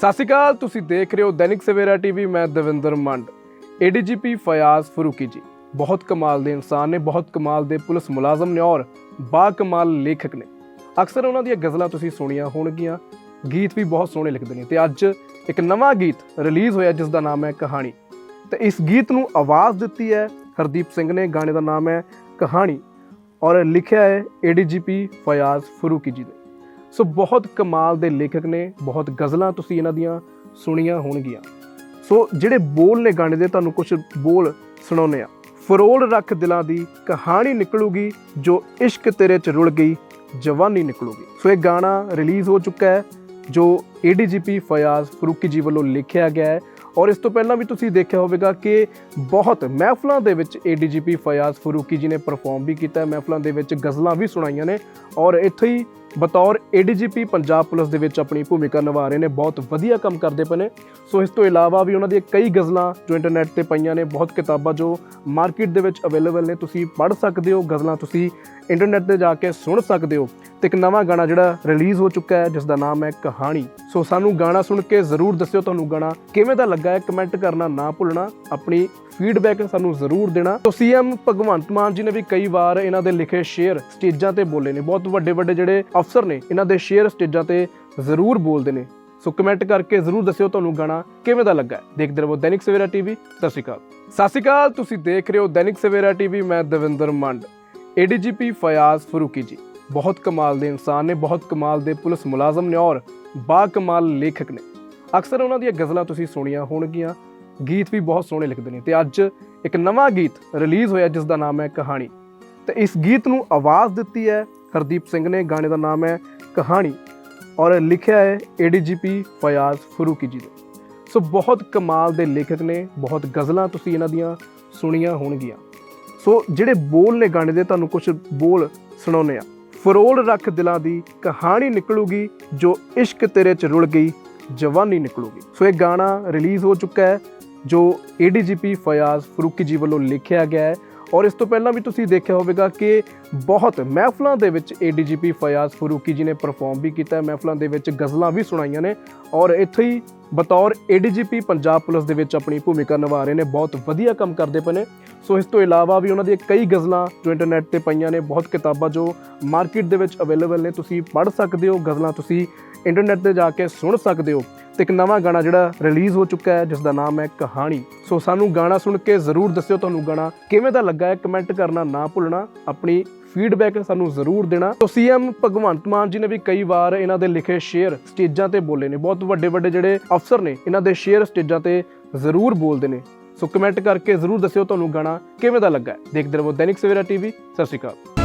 ਸਤਿ ਸ਼੍ਰੀ ਅਕਾਲ, ਤੁਸੀਂ ਦੇਖ ਰਹੇ ਹੋ ਦੈਨਿਕ ਸਵੇਰਾ ਟੀਵੀ, ਮੈਂ ਦਵਿੰਦਰ ਮੰਡ। ਏਡੀਜੀਪੀ ਫਯਾਜ਼ ਫਰੂਕੀ ਜੀ, ਬਹੁਤ ਕਮਾਲ ਦੇ ਇਨਸਾਨ ਨੇ, ਬਹੁਤ ਕਮਾਲ ਦੇ ਪੁਲਿਸ ਮੁਲਾਜ਼ਮ ਨੇ ਔਰ ਬਾ ਕਮਾਲ ਲੇਖਕ ਨੇ। ਅਕਸਰ ਉਹਨਾਂ ਦੀਆਂ ਗਜ਼ਲਾਂ ਤੁਸੀਂ ਸੁਣੀਆਂ ਹੋਣਗੀਆਂ, ਗੀਤ ਵੀ ਬਹੁਤ ਸੋਹਣੇ ਲਿਖਦੇ ਨੇ ਤੇ ਅੱਜ ਇੱਕ ਨਵਾਂ ਗੀਤ ਰਿਲੀਜ਼ ਹੋਇਆ, ਜਿਸ ਦਾ ਨਾਮ ਹੈ ਕਹਾਣੀ। ਤੇ ਇਸ ਗੀਤ ਨੂੰ ਆਵਾਜ਼ ਦਿੱਤੀ ਹੈ ਹਰਦੀਪ ਸਿੰਘ ਨੇ, ਗਾਣੇ ਦਾ ਨਾਮ ਹੈ ਕਹਾਣੀ। ਔਰ ਲਿਖਿਆ ਹੈ ਏਡੀਜੀਪੀ ਫਯਾਜ਼ ਫਰੂਕੀ ਜੀ ਨੇ। ਸੋ ਬਹੁਤ ਕਮਾਲ ਦੇ ਲੇਖਕ ਨੇ, ਬਹੁਤ ਗਜ਼ਲਾਂ ਤੁਸੀਂ ਇਹਨਾਂ ਦੀਆਂ ਸੁਣੀਆਂ ਹੋਣਗੀਆਂ। ਸੋ ਜਿਹੜੇ ਬੋਲ ਨੇ ਗਾਣੇ ਦੇ, ਤੁਹਾਨੂੰ ਕੁਝ ਬੋਲ ਸੁਣਾਉਂਦੇ ਆ ਫਰੋਲ ਰੱਖ ਦਿਲਾਂ ਦੀ ਕਹਾਣੀ ਨਿਕਲੂਗੀ, ਜੋ ਇਸ਼ਕ ਤੇਰੇ ਚ ਰੁਲ ਗਈ, ਜਵਾਨੀ ਨਿਕਲੂਗੀ। ਸੋ ਇਹ ਗਾਣਾ ਰਿਲੀਜ਼ ਹੋ ਚੁੱਕਾ ਹੈ, ਜੋ ਏਡੀਜੀਪੀ ਫਯਾਜ਼ ਫਰੂਕੀ ਜੀ ਵੱਲੋਂ ਲਿਖਿਆ ਗਿਆ ਹੈ। ਔਰ ਇਸ ਤੋਂ ਪਹਿਲਾਂ ਵੀ ਤੁਸੀਂ ਦੇਖਿਆ ਹੋਵੇਗਾ ਕਿ ਬਹੁਤ ਮਹਿਫਲਾਂ ਦੇ ਵਿੱਚ ਏਡੀਜੀਪੀ ਫਯਾਜ਼ ਫਰੂਕੀ ਜੀ ਨੇ ਪਰਫਾਰਮ ਵੀ ਕੀਤਾ ਮਹਿਫਲਾਂ ਦੇ ਵਿੱਚ ਗਜ਼ਲਾਂ ਵੀ ਸੁਣਾਈਆਂ ਨੇ। ਔਰ ਇੱਥੇ ਹੀ ਬਤੌਰ ਏਡੀਜੀਪੀ ਪੰਜਾਬ ਪੁਲਿਸ ਦੇ ਵਿੱਚ ਆਪਣੀ ਭੂਮਿਕਾ ਨਿਭਾ ਰਹੇ ਨੇ, ਬਹੁਤ ਵਧੀਆ ਕੰਮ ਕਰਦੇ ਪਏ ਨੇ। ਸੋ ਇਸ ਤੋਂ ਇਲਾਵਾ ਵੀ ਉਹਨਾਂ ਦੀਆਂ ਕਈ ਗਜ਼ਲਾਂ ਜੋ ਇੰਟਰਨੈਟ ਤੇ ਪਈਆਂ ਨੇ, ਬਹੁਤ ਕਿਤਾਬਾਂ ਜੋ ਮਾਰਕੀਟ ਦੇ ਵਿੱਚ ਅਵੇਲੇਬਲ ਨੇ, ਤੁਸੀਂ ਪੜ੍ਹ ਸਕਦੇ ਹੋ। ਗਜ਼ਲਾਂ ਤੁਸੀਂ ਇੰਟਰਨੈਟ ਤੇ ਜਾ ਕੇ ਸੁਣ ਸਕਦੇ ਹੋ। ਤੇ ਇੱਕ ਨਵਾਂ ਗਾਣਾ ਜਿਹੜਾ ਰਿਲੀਜ਼ ਹੋ ਚੁੱਕਾ ਹੈ ਜਿਸ ਦਾ ਨਾਮ ਹੈ ਕਹਾਣੀ। ਸੋ ਸਾਨੂੰ ਗਾਣਾ ਸੁਣ ਕੇ ਜ਼ਰੂਰ ਦੱਸਿਓ ਤੁਹਾਨੂੰ ਗਾਣਾ ਕਿਵੇਂ ਦਾ ਲੱਗਾ ਹੈ, ਕਮੈਂਟ ਕਰਨਾ ਨਾ ਭੁੱਲਣਾ, ਆਪਣੀ ਫੀਡਬੈਕ ਸਾਨੂੰ ਜ਼ਰੂਰ ਦੇਣਾ। ਸੋ ਸੀਐਮ ਭਗਵੰਤ ਮਾਨ ਜੀ ਨੇ ਵੀ ਕਈ ਵਾਰ ਇਹਨਾਂ ਦੇ ਲਿਖੇ ਸ਼ੇਅਰ ਸਟੇਜਾਂ ਤੇ ਬੋਲੇ ਨੇ। ਬਹੁਤ ਵੱਡੇ ਵੱਡੇ ਜਿਹੜੇ ਅਫਸਰ ਨੇ, ਇਹਨਾਂ ਦੇ ਸ਼ੇਅਰ ਸਟੇਜਾਂ ਤੇ ਜ਼ਰੂਰ ਬੋਲਦੇ ਨੇ। ਸੋ ਕਮੈਂਟ ਕਰਕੇ ਜ਼ਰੂਰ ਦੱਸਿਓ ਤੁਹਾਨੂੰ ਗਾਣਾ ਕਿਵੇਂ ਦਾ ਲੱਗਾ ਦੇਖਦੇ ਰਹੋ ਦੈਨਿਕ ਸਵੇਰਾ ਟੀਵੀ ਸਤਿ ਸ਼੍ਰੀ ਅਕਾਲ। ਸਤਿ ਸ਼੍ਰੀ ਅਕਾਲ, ਤੁਸੀਂ ਦੇਖ ਰਹੇ ਹੋ ਦੈਨਿਕ ਸਵੇਰਾ ਟੀਵੀ ਮੈਂ ਦਵਿੰਦਰ ਮੰਡ। ਏਡੀਜੀਪੀ ਫਯਾਜ਼ ਫਰੂਕੀ ਜੀ। ਬਹੁਤ ਕਮਾਲ ਦੇ ਇਨਸਾਨ ਨੇ, ਬਹੁਤ ਕਮਾਲ ਦੇ ਪੁਲਿਸ ਮੁਲਾਜ਼ਮ ਨੇ ਔਰ ਬਾ ਕਮਾਲ ਲੇਖਕ ਨੇ। ਅਕਸਰ ਉਹਨਾਂ ਦੀਆਂ ਗਜ਼ਲਾਂ ਤੁਸੀਂ ਸੁਣੀਆਂ ਹੋਣਗੀਆਂ, ਗੀਤ ਵੀ ਬਹੁਤ ਸੋਹਣੇ ਲਿਖਦੇ ਨੇ ਤੇ ਅੱਜ ਇੱਕ ਨਵਾਂ ਗੀਤ ਰਿਲੀਜ਼ ਹੋਇਆ ਜਿਸ ਦਾ ਨਾਮ ਹੈ ਕਹਾਣੀ। ਤੇ ਇਸ ਗੀਤ ਨੂੰ ਆਵਾਜ਼ ਦਿੱਤੀ ਹੈ ਹਰਦੀਪ ਸਿੰਘ ਨੇ, ਗਾਣੇ ਦਾ ਨਾਮ ਹੈ ਕਹਾਣੀ ਔਰ ਲਿਖਿਆ ਹੈ ਏਡੀਜੀਪੀ ਫਯਾਜ਼ ਫਰੂਕੀ ਜੀ ਨੇ। ਸੋ ਬਹੁਤ ਕਮਾਲ ਦੇ ਲੇਖਕ ਨੇ, ਬਹੁਤ ਗਜ਼ਲਾਂ ਤੁਸੀਂ ਇਹਨਾਂ ਦੀਆਂ ਸੁਣੀਆਂ ਹੋਣਗੀਆਂ। ਸੋ ਜਿਹੜੇ ਬੋਲ ਨੇ ਗਾਣੇ ਦੇ, ਤੁਹਾਨੂੰ ਕੁਝ ਬੋਲ ਸੁਣਾਉਂਦੇ ਆ ਫਰੋਲ ਰੱਖ ਦਿਲਾਂ ਦੀ ਕਹਾਣੀ ਨਿਕਲੂਗੀ, ਜੋ ਇਸ਼ਕ ਤੇਰੇ ਚ ਰੁਲ ਗਈ, ਜਵਾਨੀ ਨਿਕਲੂਗੀ। ਸੋ ਇਹ ਗਾਣਾ ਰਿਲੀਜ਼ ਹੋ ਚੁੱਕਾ ਹੈ, ਜੋ ਏਡੀਜੀਪੀ ਫਯਾਜ਼ ਫਰੂਕੀ ਜੀ ਵੱਲੋਂ ਲਿਖਿਆ ਗਿਆ ਹੈ। ਔਰ ਇਸ ਤੋਂ ਪਹਿਲਾਂ ਵੀ ਤੁਸੀਂ ਦੇਖਿਆ ਹੋਵੇਗਾ ਕਿ ਬਹੁਤ ਮਹਿਫਲਾਂ ਦੇ ਵਿੱਚ ਏਡੀਜੀਪੀ ਫਯਾਜ਼ ਫਰੂਕੀ ਜੀ ਨੇ ਪਰਫਾਰਮ ਵੀ ਕੀਤਾ ਮਹਿਫਲਾਂ ਦੇ ਵਿੱਚ ਗਜ਼ਲਾਂ ਵੀ ਸੁਣਾਈਆਂ ਨੇ। ਔਰ ਇੱਥੇ ਹੀ ਬਤੌਰ ਏਡੀਜੀਪੀ ਪੰਜਾਬ ਪੁਲਿਸ ਦੇ ਵਿੱਚ ਆਪਣੀ ਭੂਮਿਕਾ ਨਿਭਾ ਰਹੇ ਨੇ, ਬਹੁਤ ਵਧੀਆ ਕੰਮ ਕਰਦੇ ਪਏ ਨੇ। ਸੋ ਇਸ ਤੋਂ ਇਲਾਵਾ ਵੀ ਉਹਨਾਂ ਦੀਆਂ ਕਈ ਗਜ਼ਲਾਂ ਜੋ ਇੰਟਰਨੈਟ ਤੇ ਪਈਆਂ ਨੇ, ਬਹੁਤ ਕਿਤਾਬਾਂ ਜੋ ਮਾਰਕੀਟ ਦੇ ਵਿੱਚ ਅਵੇਲੇਬਲ ਨੇ, ਤੁਸੀਂ ਪੜ੍ਹ ਸਕਦੇ ਹੋ। ਗਜ਼ਲਾਂ ਤੁਸੀਂ ਇੰਟਰਨੈਟ ਤੇ ਜਾ ਕੇ ਸੁਣ ਸਕਦੇ ਹੋ। ਤੇ ਇੱਕ ਨਵਾਂ ਗਾਣਾ ਜਿਹੜਾ ਰਿਲੀਜ਼ ਹੋ ਚੁੱਕਾ ਹੈ ਜਿਸ ਦਾ ਨਾਮ ਹੈ ਕਹਾਣੀ। ਸੋ ਸਾਨੂੰ ਗਾਣਾ ਸੁਣ ਕੇ ਜ਼ਰੂਰ ਦੱਸਿਓ ਤੁਹਾਨੂੰ ਗਾਣਾ ਕਿਵੇਂ ਦਾ ਲੱਗਾ ਹੈ, ਕਮੈਂਟ ਕਰਨਾ ਨਾ ਭੁੱਲਣਾ, ਆਪਣੀ ਫੀਡਬੈਕ ਸਾਨੂੰ ਜ਼ਰੂਰ ਦੇਣਾ। ਸੋ ਸੀਐਮ ਭਗਵੰਤ ਮਾਨ ਜੀ ਨੇ ਵੀ ਕਈ ਵਾਰ ਇਹਨਾਂ ਦੇ ਲਿਖੇ ਸ਼ੇਅਰ ਸਟੇਜਾਂ ਤੇ ਬੋਲੇ ਨੇ। ਬਹੁਤ ਵੱਡੇ ਵੱਡੇ ਜਿਹੜੇ ਅਫਸਰ ਨੇ, ਇਹਨਾਂ ਦੇ ਸ਼ੇਅਰ ਸਟੇਜਾਂ ਤੇ ਜ਼ਰੂਰ ਬੋਲਦੇ ਨੇ। ਸੋ ਕਮੈਂਟ ਕਰਕੇ ਜ਼ਰੂਰ ਦੱਸਿਓ ਤੁਹਾਨੂੰ ਗਾਣਾ ਕਿਵੇਂ ਦਾ ਲੱਗਾ ਦੇਖਦੇ ਰਹੋ ਦੈਨਿਕ ਸਵੇਰਾ ਟੀਵੀ। ਸਤਿ ਸ਼੍ਰੀ ਅਕਾਲ।